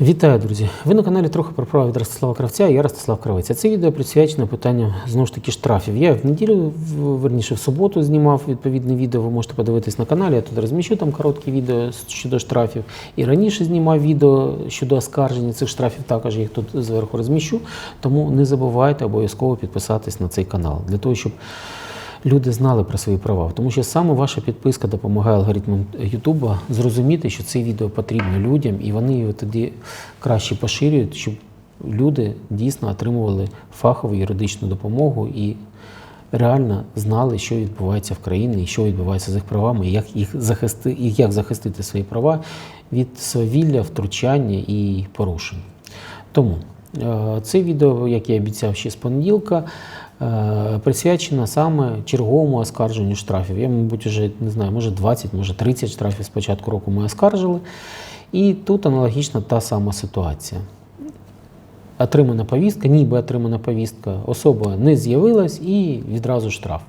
Вітаю, друзі! Ви на каналі трохи про право від Ростислава Кравця. Я Ростислав Кравець. Це відео присвячено питанням знову ж таки штрафів. Я в неділю, верніше в суботу, знімав відповідне відео. Ви можете подивитись на каналі. Я тут розміщу там короткі відео щодо штрафів. І раніше знімав відео щодо оскарження цих штрафів. Також їх тут зверху розміщу. Тому не забувайте обов'язково підписатись на цей канал для того, щоб люди знали про свої права, тому що саме ваша підписка допомагає алгоритмам Ютуба зрозуміти, що це відео потрібно людям, і вони його тоді краще поширюють, щоб люди дійсно отримували фахову юридичну допомогу і реально знали, що відбувається в країні, і що відбувається з їх правами, як їх захисти, як захистити свої права від свавілля, втручання і порушень. Тому це відео, як я обіцяв ще з понеділка, е, присвячено саме черговому оскарженню штрафів. Я, мабуть, вже не знаю, може 20, може 30 штрафів з початку року ми оскаржили. І тут аналогічна та сама ситуація. Отримана повістка, ніби отримана повістка, особа не з'явилась і відразу штраф.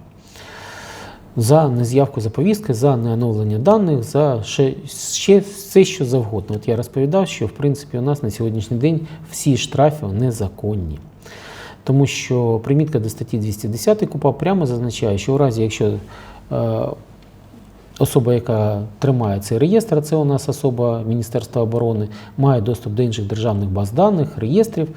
За нез'явку за повістки, за неоновлення даних, за ще, ще все, що завгодно. От я розповідав, що в принципі у нас на сьогоднішній день всі штрафи незаконні. Тому що примітка до статті 210 КУПА прямо зазначає, що у разі, якщо е, особа, яка тримає цей реєстр, а це у нас особа Міністерства оборони, має доступ до інших державних баз даних, реєстрів,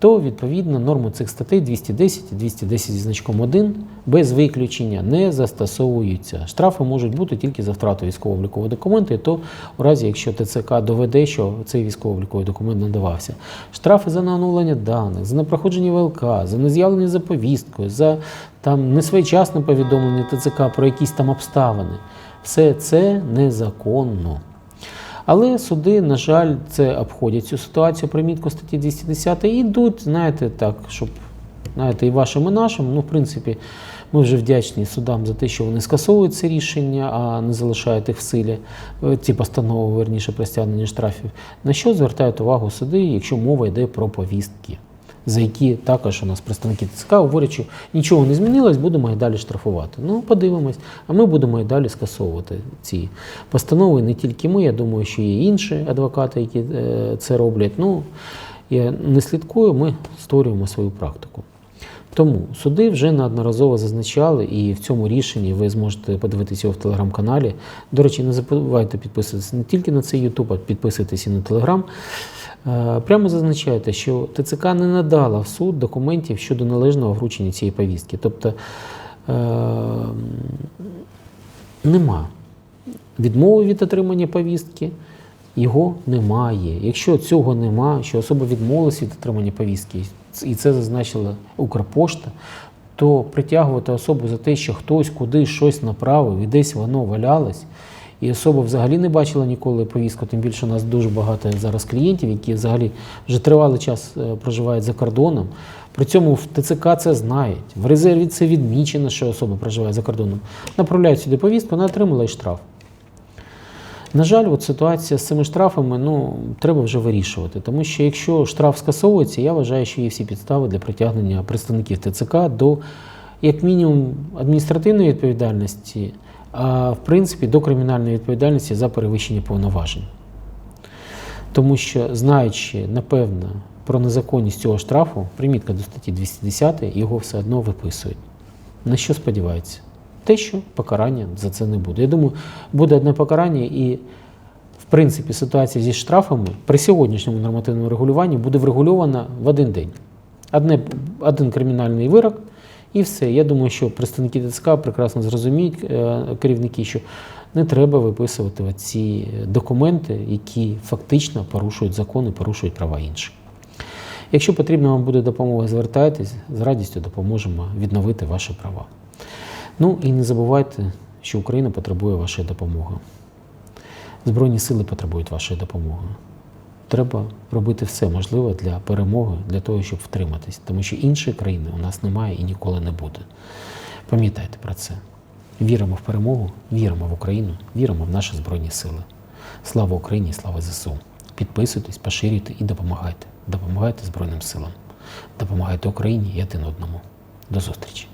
то відповідно норми цих статей 210 і 210 зі значком 1 без виключення не застосовуються. Штрафи можуть бути тільки за втрату військово-облікового документу, і то у разі, якщо ТЦК доведе, що цей військово-обліковий документ надавався. Штрафи за неоновлення даних, за непроходження ВЛК, за нез'явлення за повісткою, за там несвоєчасне повідомлення ТЦК про якісь там обставини. Все це незаконно. Але суди, на жаль, це обходять цю ситуацію примітку статті 210 і йдуть, знаєте, так, щоб знаєте, і вашим, і нашим. Ну, в принципі, ми вже вдячні судам за те, що вони скасовують це рішення, а не залишають їх в силі, е, ці постанови, верніше, про стягнення штрафів. На що звертають увагу суди, якщо мова йде про повістки? За які також у нас представники ТЦК говорять, що нічого не змінилось, будемо і далі штрафувати. Ну, подивимось, а ми будемо і далі скасовувати ці постанови. Не тільки ми, я думаю, що є інші адвокати, які е, це роблять. Ну, я не слідкую, ми створюємо свою практику. Тому суди вже неодноразово зазначали, і в цьому рішенні ви зможете подивитися його в телеграм-каналі. До речі, не забувайте підписуватися не тільки на цей Ютуб, а підписуйтесь і на Телеграм. Е, Прямо зазначаєте, що ТЦК не надала в суд документів щодо належного вручення цієї повістки. Тобто е, нема відмови від отримання повістки, його немає. Якщо цього нема, що особа відмовилася від отримання повістки, і це зазначила Укрпошта, то притягувати особу за те, що хтось кудись щось направив і десь воно валялось, і особа взагалі не бачила ніколи повістку, тим більше у нас дуже багато зараз клієнтів, які взагалі вже тривалий час е, проживають за кордоном. При цьому в ТЦК це знають. В резерві це відмічено, що особа проживає за кордоном. Направляють сюди повістку, вона отримала і штраф. На жаль, от ситуація з цими штрафами ну, треба вже вирішувати. Тому що якщо штраф скасовується, я вважаю, що є всі підстави для притягнення представників ТЦК до, як мінімум, адміністративної відповідальності, в принципі до кримінальної відповідальності за перевищення повноважень. Тому що, знаючи, напевно, про незаконність цього штрафу, примітка до статті 210, його все одно виписують. На що сподіваються? Те, що покарання за це не буде. Я думаю, буде одне покарання, і, в принципі, ситуація зі штрафами при сьогоднішньому нормативному регулюванні буде врегульована в один день. Одне, один кримінальний вирок, і все. Я думаю, що представники ТЦК прекрасно зрозуміють, е, керівники, що не треба виписувати ці документи, які фактично порушують закони, порушують права інших. Якщо потрібна вам буде допомога, звертайтесь, з радістю допоможемо відновити ваші права. Ну і не забувайте, що Україна потребує вашої допомоги. Збройні сили потребують вашої допомоги. Треба робити все можливе для перемоги, для того, щоб втриматись, тому що іншої країни у нас немає і ніколи не буде. Пам'ятайте про це. Віримо в перемогу, віримо в Україну, віримо в наші Збройні Сили. Слава Україні, слава ЗСУ! Підписуйтесь, поширюйте і допомагайте. Допомагайте Збройним силам. Допомагайте Україні і один одному. До зустрічі!